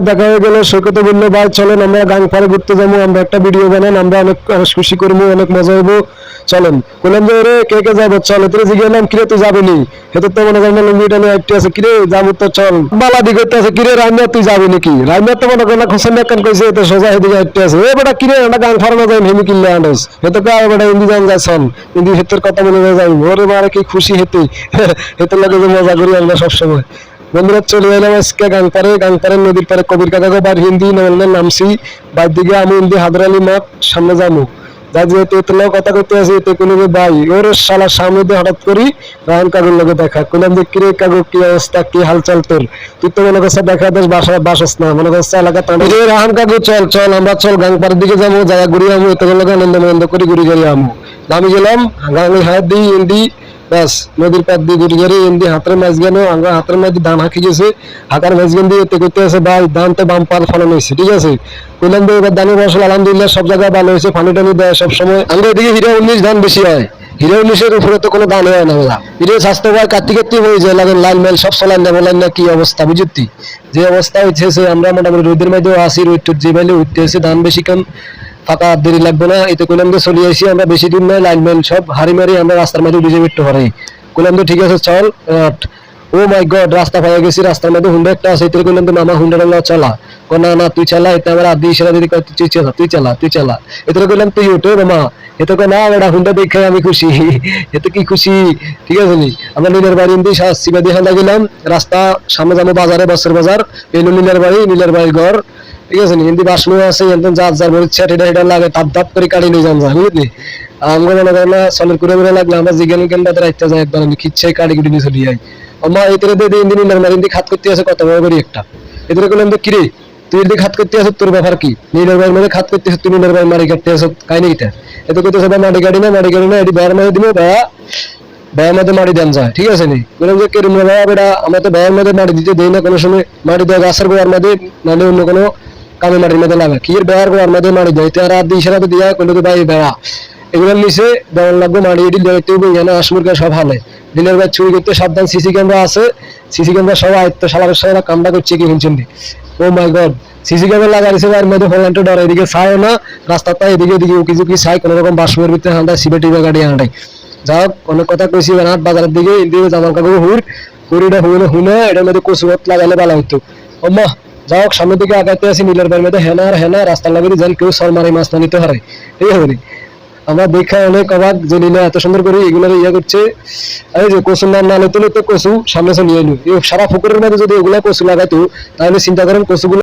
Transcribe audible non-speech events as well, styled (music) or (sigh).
দেখা হয়ে গেল সৈকতে বলল, ভাই, চলেন, আমরা গাং পাড়ে ঘুরতে যাব, আমরা একটা ভিডিও বানান, আমরা অনেক খুশি করব, অনেক মজা হইবো। চলেন। বললাম যে রে কে কে যাব? চল জিজ্ঞে এলাম কিরে, তুই যাবি নি? এতে তো মনে করেন লুঙ্গিটা নিয়ে একটি আছে, কিরে, যাব তো, চল। বালা দিকে আছে, কিরে, রাইমিয়া, তুই যাবি নাকি? রাইমিয়া তো মনে করেন হোসেন একখান কইছে, এতে সোজা এদিকে একটি আছে, এ বেটা, কিরে, আমরা গাং ফাড়ানো যাই হেমি কিনলে আনস? এতে কা বেটা ইন্দি যান চল ইন্দি হেতের কথা বলে যাই ওরে, মারে, কি খুশি হেতে? (laughs) হেতের লাগে যে মজা করি আমরা সবসময়। বন্ধুরা, চলে এলাম আজকে গাংপাড়ে। গাংপাড়ের নদীর পারে কবির কাকা বার হিন্দি নবলের নামছি বাইর দিকে আমি হিন্দি হাদরালি মাঠ, সামনে যাব। যা যেহেতু এতলাও কথা করতে আছে এতে কোনো যে ভাই, ওর শালা সামনে দিয়ে হঠাৎ করি রায়ন কাকুর লগে দেখা। কইলাম যে, কিরে কাকু, কি অবস্থা? কি হালচাল তোর? তুই তো মনে করছে দেখা দেশ বাসা বাসস না মনে করছে এলাকা রে রাহান কাকু, চল চল, আমরা চল গাংপাড়ের দিকে যাব, জায়গা ঘুরি আমু এতে লগে আনন্দ আনন্দ করি ঘুরি ঘুরি আমু আমি গেলাম গাঙ্গি হাত দিই হিন্দি ব্যাস, নদীর পাত দিয়ে ঘুরি ঘুরি এমনি হাতের গেল আমরা হাতের মাছ ধান হাঁকি গেছে হাঁকার মাছ গেন দিয়ে করতে আছে ভাই ধানতে বাম পাল ফলানো হয়েছে, ঠিক আছে? কইলাম যে এবার ধানের ফসল, আলহামদুলিল্লাহ সব জায়গায় ভালো হয়েছে, পানি টানি দেয় সবসময়। আমরা এদিকে হিরা উনিশ ধান বেশি হয়। হিরা উনিশের উপরে তো কোনো ধান হয় না দাদা হিরে স্বাস্থ্য ভাই কার্তিক কার্তিক হয়ে যায় লাগে লাল মেল, সব চলান না বলেন না কি অবস্থা বুঝতি যে অবস্থা হয়েছে আমরা মোটামুটি রোদের মধ্যেও আসি রোদ যে বেলে উঠতে এসে ধান বেশি কম। ফাঁকা দেরি লাগবে না। এতে কইলাম যে চলে আসি আমরা। বেশি দিন নয়, লাইন ম্যান সব হারি মারি আমরা রাস্তার মধ্যে ডিজে বিট্টু হারাই কইলাম তো ঠিক আছে, চল। ও মাই গড রাস্তা পাইয়া গেছি, রাস্তার মধ্যে হুন্ডা একটা আছে। এতে কইলাম তো মামা হুন্ডা ডালা চালা। কো না না, তুই চালা। এতে আমার আদি ইশারা দিদি তুই চালা তুই চালা তুই চালা। এতে কইলাম তুই ওঠে মামা। এতে কয়, না, বেটা, হুন্ডা দেখে আমি খুশি। (laughs) এতে কি খুশি? ঠিক আছে নি? আমরা নীলের বাড়ি ইন্দি সিবাদি হান্দা গেলাম। রাস্তা সামনে যাব বাজারে বছর বাজার। পেনু নীলের বাড়ি, নীলের বাড়ির ঘর। ঠিক আছে হিন্দি বাসমু আছে, একদম যার যার বলে ছেট এটা লাগে তাপ তাপ করে কাটি নিয়ে যান যায় বুঝলি? আমরা মনে করেন না সলের করে করে লাগলে আমরা জিজ্ঞান কেন রাখতে যাই একবার, আমি খিচ্ছে কাটি কুটি নিয়ে চলে যাই। আমার এতে দিয়ে দিন নীলের হিন্দি খাত করতে আছে কত, বড় করি একটা। এদের করলাম তো কিরে তুই যদি খাত করতে আছো, তোর ব্যাপার কি? নীলের বাড়ির মধ্যে খাত করতে তুই নীলের বাড়ি মারি কাটতে আছো কাই নেই এতে করতে না মাটি গাড়ি না, এটি বেড়ার মধ্যে দিব বেড়া ব্যয়ের মধ্যে মাটি দেন যায় ঠিক আছে নি? বললাম যে কেরম বাবা, বেটা, আমরা তো ব্যয়ের মধ্যে মাটি দিতে দেই না, কোনো সময় মাটি দেওয়া, গাছের গোড়ার মধ্যে নাহলে অন্য কোনো কামে মাটির মধ্যে লাগা। কি এর ব্যয়ের গোড়ার মধ্যে মাটি দেয়? তার দিয়ে ইশারা দিয়া কোনো তো ভাই বেড়া। এগুলোর নিচে দেওয়ার লাগবে মাটি এটি দেখতে হবে এখানে আসমুরকা সব হালে দিনের বেলা চুরি করতে সাবধান সিসি ক্যামেরা আছে। সিসি ক্যামেরা সব আয়ত্ত সালারের সবাই কামটা করছে কি শুনছেন oh my god, CC camera লাগাইছে আর মধ্যে হল্যান্ড ডর, এদিকে ছায়ও না রাস্তাটা এদিকে এদিকে উকি ঝুঁকি ছাই কোনো রকম বাসমুর ভিতরে হাঁটায়, সিবে টিবে গাড়ি হাঁটায়। যাই হোক, অনেক কথা কইছি রাত বাজারের দিকে, এদিকে জামার কাপড় হুর হুড়িটা হুইলে হুনে এটার মধ্যে কচু ভাত লাগালে ভালো হইতো। অম্মা যাই হোক, সামনের দিকে আগাইতে আছি মধ্যে। হেনা আর হেনা, রাস্তার কেউ সর মাছ না নিতে হারে এই হবে নি। আমরা দেখা অনেক অবাক যে নীলা এত সুন্দর করে এগুলো ইয়ে করছে। এই যে কচু না নালে তুলে তো কচু সামনে নিয়ে এই সারা পুকুরের মধ্যে যদি এগুলা কচু লাগাতো তাহলে চিন্তা করেন কচুগুলো